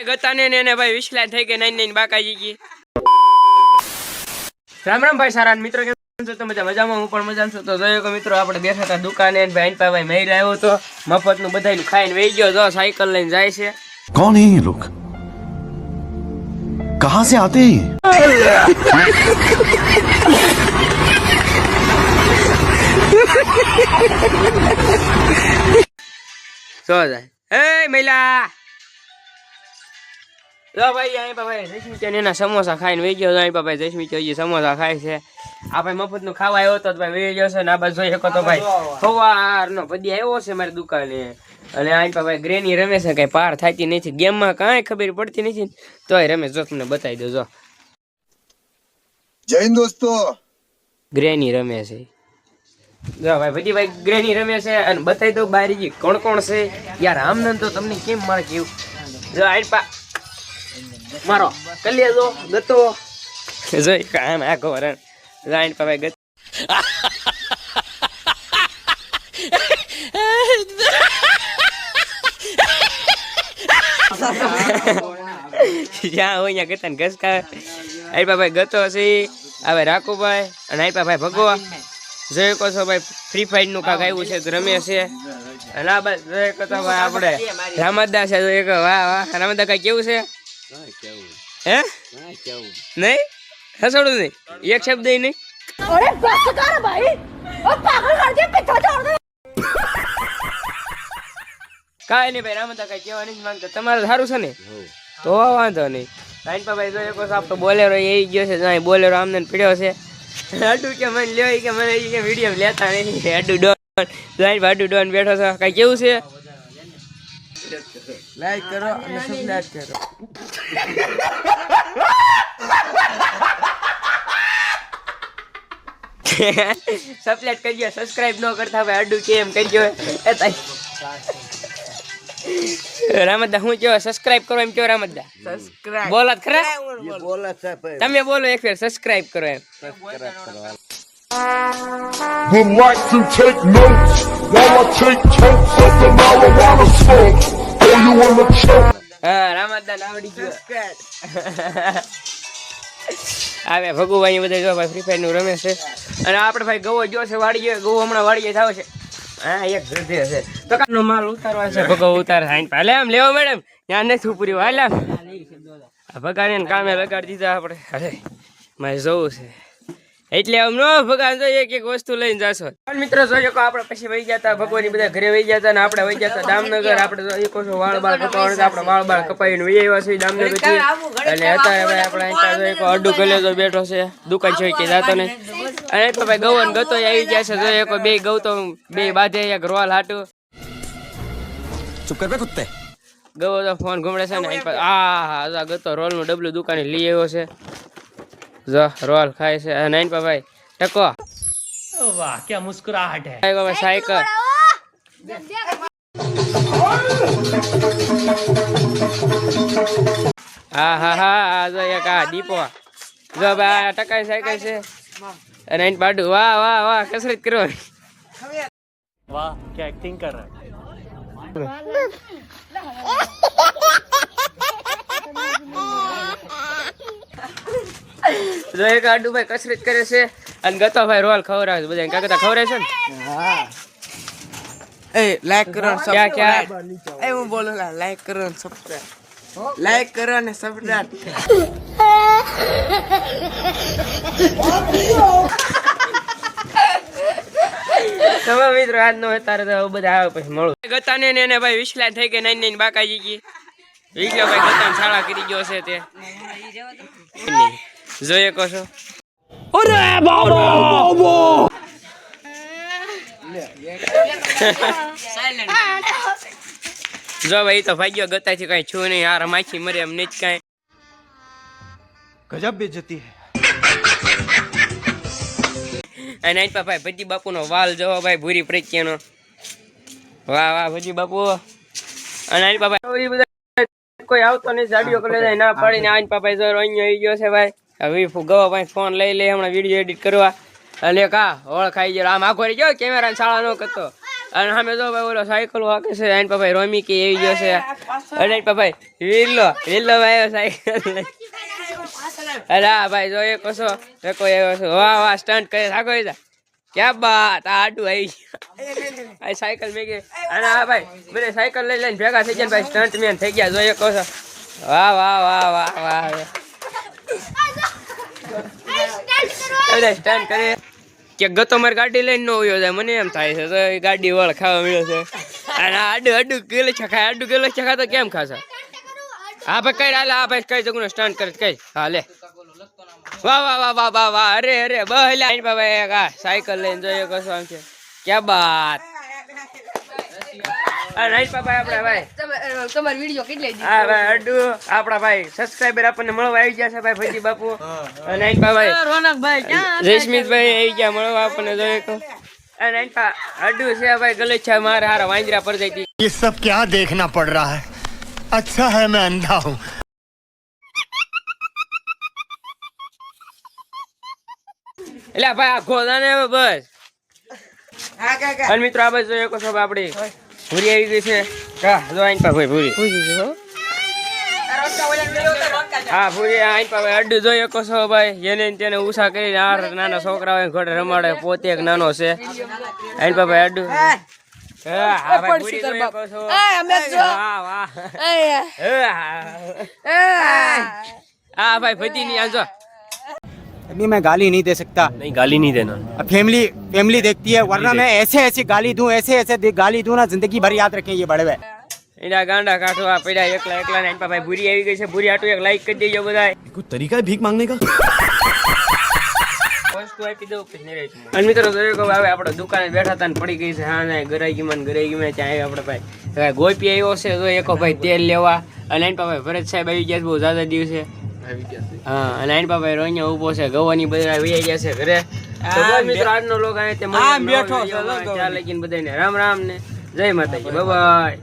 ગતાને ને એને ભાઈ વિસલા થઈ ગઈ નાઈ નાઈ બાકાજી ગઈ રામ રામ ભાઈ સારા મિત્રો કેમ છો તો મજા મજામાં હું પણ મજામાં છું તો જોયો કે મિત્રો આપણે બેઠા હતા દુકાને ને ભાઈ પા ભાઈ મહિલા આવ્યો તો મફતનું બધાયનું ખાઈને વહી ગયો જો સાયકલ લઈને જાય છે कौन है ये लोग कहां से आते हैं ये સો જાય મહિલા ભાઈ અહીં ભાઈ એના સમોસા ખાઈને વહી ગયો અહીં ભાઈ જયસ્મી છે સમોસા ખાય છે. આ ભાઈ મફતનું ખાવા આવ્યો તો ભાઈ વહી ગયો છે ને આ બાજુ જોઈ શકો તો ભાઈ. સવારનો પદી આવ્યો છે મારી દુકાને. અને અહીં ભાઈ ગ્રેની રમે છે કઈ પાર થતી નથી. ગેમમાં કાંઈ ખબર પડતી નથી તોય રમે જો તમને બતાવી દો જો. જય દોસ્તો. ગ્રેની રમે છે. જો ભાઈ બધી ભાઈ ગ્રેની રમે છે અને બતાવી દો બારીજી કોણ કોણ છે. યાર આમનંદ તો તમને કેમ મારે કેવું જો આઈ પા મારો. કલ્યા જો ગતો. જોઈ કામ આખો રણ રાઈન પા ગત જ્યાં હોય ત્યાં ગતન ઘસકા આઈ પા ભાઈ ગતો છે હવે રાખુભાઈ અને આઈ પા ભાઈ ભગવા. જય કહો છો ભાઈ ફ્રી ફાયરનું કાંક આવ્યું છે રમે છે. અને આ બસ જય તો ભાઈ આપણે રામદા છે જોઈ કહો, વાહ વાહ. રામદા કઈ કેવું છે? હે? નહીં. હસડું નહીં. એક શબ્દ નહીં. અરે બસ કર ભાઈ. ઓ પાગલ કર દે પીછો છોડ દે કાઈ નહીં ભાઈ રામતા કાઈ કહેવાની જ માંગતા. તમારે સારું છે ને? તો વાંધો નહીં. સાઈન પા ભાઈ જોઈએ કોસ આપતો બોલેરો એ ગયો છે જાય બોલેરો આમને પડ્યો છે. હાડુ કે મને લ્યો કે મને કે વીડિયો લેતા નહીં. હાડુ ડોન. જાય હાડુ ડોન બેઠો છે. કાઈ કેવું છે? લાઈક કરો અને સબસ્ક્રાઇબ કરો સબસ્ક્રાઇબ કરજો સબસ્ક્રાઇબ ન કરતા ભાઈ અડુ કેમ કરજો એ તાઈ રામદા હું કયો સબસ્ક્રાઇબ કરો એમ કયો રામદા? સબસ્ક્રાઇબ બોલો. તો ખરા તમે બોલો એક ફેર સબસ્ક્રાઇબ કરો એમ. Would like to take notes? While I take totes of the marijuana smoke. You on the show. હા આવડી ગયો. આવે ભગુભાઈ બધા જો ભાઈ ફ્રી ફાયરનું રમે છે. અને આપણે ભાઈ ગવો જો છે વાડી ગયો ગવો હમણાં વાડીએ થાવ છે. હા એક ગધે છે. તો કાનો માલ ઉતારવા છે? ભગો ઉતાર સાઈન પાલે આમ લેવો મેડમ. ત્યાં નથી ઉપરી હાલ આમ. ભગાને કામે લગાડી દીધા આપણે. અરે મારે જવું છે. એટલે આમ નો ભગવાન જો એક એક વસ્તુ લઈને જાશો. મિત્રો જોયો કે આપણે પછી વહી ગયા હતા ભગવાનની બધા ઘરે વહી ગયા હતા ને આપણે વહી ગયા હતા દામનગર. આપણે એક વસ્તુ વાળ બાળ કપાવવાનું આપણે વાળ બાળ કપાવીને વહી આવ્યા છીએ દામનગરથી અને અત્યારે ભાઈ આપણે અહીંયા જો એક અડું કલેજો બેઠો છે દુકાન છે કે જાતો ને અને તો ભાઈ ગૌન ગતો આવી ગયા છે જો એક બે ગૌ તો બે બાધે એક રોલ હાટુ. ચૂપ કર બે કુત્તે ગૌ તો ફોન ઘુમડે છે ને આ હા ગતો રોલનું ડબલું દુકાને લઈ આવ્યો છે. જો રોલ ખાય છે. નાઈન પા ભાઈ ટકો. વાહ ક્યાં મુસ્કુરાહટ હે. સાયકલ. હા હા હા આ જો એક આ દીપો જો ભાઈ ટકાઈ સાયકલ છે. નાઈન પાડું. વાહ વાહ વાહ કસરત કરો. જો એક આડું ભાઈ કસરત કરે છે અને ગતો ભાઈ રોલ ખવડાવે છે બધા કાકા ખવડાવે છે ને? એ લાઈક કરો ક્યાં ક્યાં? એ હું બોલું લાઈક કરો ને સબસ્ક્રાઇબ લાઈક કરો ને સબસ્ક્રાઇબ તમામ મિત્રો આજ નો અત્યારે તો બધા આવે પછી મળું. ગતાને ને એને ભાઈ વિસલા થઈ ગઈ નાઈ નાની બાકાજી ગઈ. વિસલા ભાઈ ગતાને શાળા કરી ગયો છે તે. જોઈએ કશો અરે બાબા! જો ભાઈ તો ભાગ્યો ગતા છે કઈ છું નહીં યાર માછી મરે એમ નહીં કઈ. ગજબ બે જતી હે નાઈટ પા ભાઈ ભજી બાપુ નો વાલ જો ભાઈ ભૂરી પ્રત્યે નો વાહ વાહ ભજી બાપુ. અને નાઈટ પા કોઈ આવતો નહીં જાડીઓ કરે ના પાડીને આઈન પા ભાઈ જો રોઈ ગયો છે ભાઈ. હવે ગવો પાસે ફોન લઈ લે, હમણાં વીડિયો એડિટ કરવા. એટલે કા ઓળખાઈ ગયો. આમ આખો ગયો કેમેરા શાળા નો કરતો. અને સામે જો ભાઈ ઓલો સાયકલ હાકે છે, એન ભાઈ રોમી કે એવી ગયો છે. અને વીરલો વીરલો ભાઈ સાયકલ અરે હા ભાઈ જોઈએ કશો રેકો એવો છે. વાહ વાહ સ્ટન્ટ કરે, થાકો જા. ક્યાં બાત, આ આડું આવી. આ સાયકલ મેં અને હા ભાઈ મને સાયકલ લઈ લઈને ભેગા થઈ ગયા ભાઈ સ્ટન્ટ મેન થઈ ગયા જોઈએ કહો વાહ વાહ વાહ વાહ વાહ. બધા સ્ટન્ટ કરે. કે ગતો મારી ગાડી લઈને ન જાય, મને એમ થાય છે, તો ગાડી વાળ ખાવા મળ્યો છે. અને આડું આડું ગેલે છે, ખાય, આડું ગેલે છે, ખાતો કેમ ખાશે? હા કઈ હાલે, હા, ભાઈ, કઈ જગું સ્ટન્ટ કરે કઈ? હા, લે. વાહ વાહ વાહ વાહ વાહ વાહ, અરે અરે, બહલા બાબા સાયકલ લઈને જોઈએ કશું આમ છે. ક્યાં બાત. આ નાઈટ બાબા આપડા ભાઈ તમારી વિડીયો કેટલી હા ભાઈ અડુ આપડા ભાઈ સબસ્ક્રાઇબર આપણને મળવા આવી ગયા છે ભાઈ ભજી બાપુ અને નાઈટ બાબા રોનકભાઈ ક્યાં જયસ્મિતભાઈ આવી ગયા મળવા આપણને જોઈએ તો અને નાઈટ બા અડુ છે ભાઈ ગલેચ્છા મારે હારા વાંદરા પર જઈ ये सब क्या देखना पड़ रहा है अच्छा है मैं अंधा हूँ એટલે ભાઈ આ ગોદાને હવે બસ હા કાકા અને મિત્રો આ બાજુ જોઈએ કહો છો આપડી ભૂરી આવી ગઈ છે. હા જો આઈન પા ભાઈ ભૂરી. હા. ભૂરી આઈન પા ભાઈ અડ્ડું જોઈએ કશો છો ભાઈ. એને તેને ઉષા કરીને આ નાના છોકરાઓ ઘોડે રમાડે. પોતે એક નાનો છે. આઈન પા ભાઈ અડ્ડું હા હા ભાઈ ભૂરી છો. વાહ. વાહ હા ભાઈ ભજી ની આજો अभी मैं गाली नहीं दे सकता નહીં ગાલી નહીં દેના अब फैमिली फैमिली देखती है वरना मैं ऐसे ऐसे गाली दूं ऐसे ऐसे दे- गाली दूं ना जिंदगी भर याद रखें ये बड़े हुए એના ગાંડા કાઢવા પડ્યા એકલા એકલા ને ભાઈ ભૂરી આવી ગઈ છે ભૂરી આટું એક લાઈક કરી દેજો બધાય कुछ तरीका है भीख मांगने का વસ્તુ આપી દઉં પછી નહીં રહેતું. અને મિત્રો દરેક હવે હવે આપણે દુકાને બેઠા હતા ને પડી ગઈ છે હા ના ગરાગીમાં ને ગરાગીમાં ત્યાં આવ્યા આપણે ભાઈ હવે ગોપી આવ્યો છે તો એકો ભાઈ તેલ લેવા અને એની પાસે ભરત સાહેબ આવી ગયા છે બહુ જ્યાદા દિવસે હા અને એની પાસે ઊભો છે ગવાની બધા વહી ગયા છે ઘરે. તો મિત્રો આજનો લોક અહીં તે બેઠો છે, વિડીયોમાં. લો ગવાની. ત્યાં લગીને બધાને રામ રામ ને જય માતાજી. બાય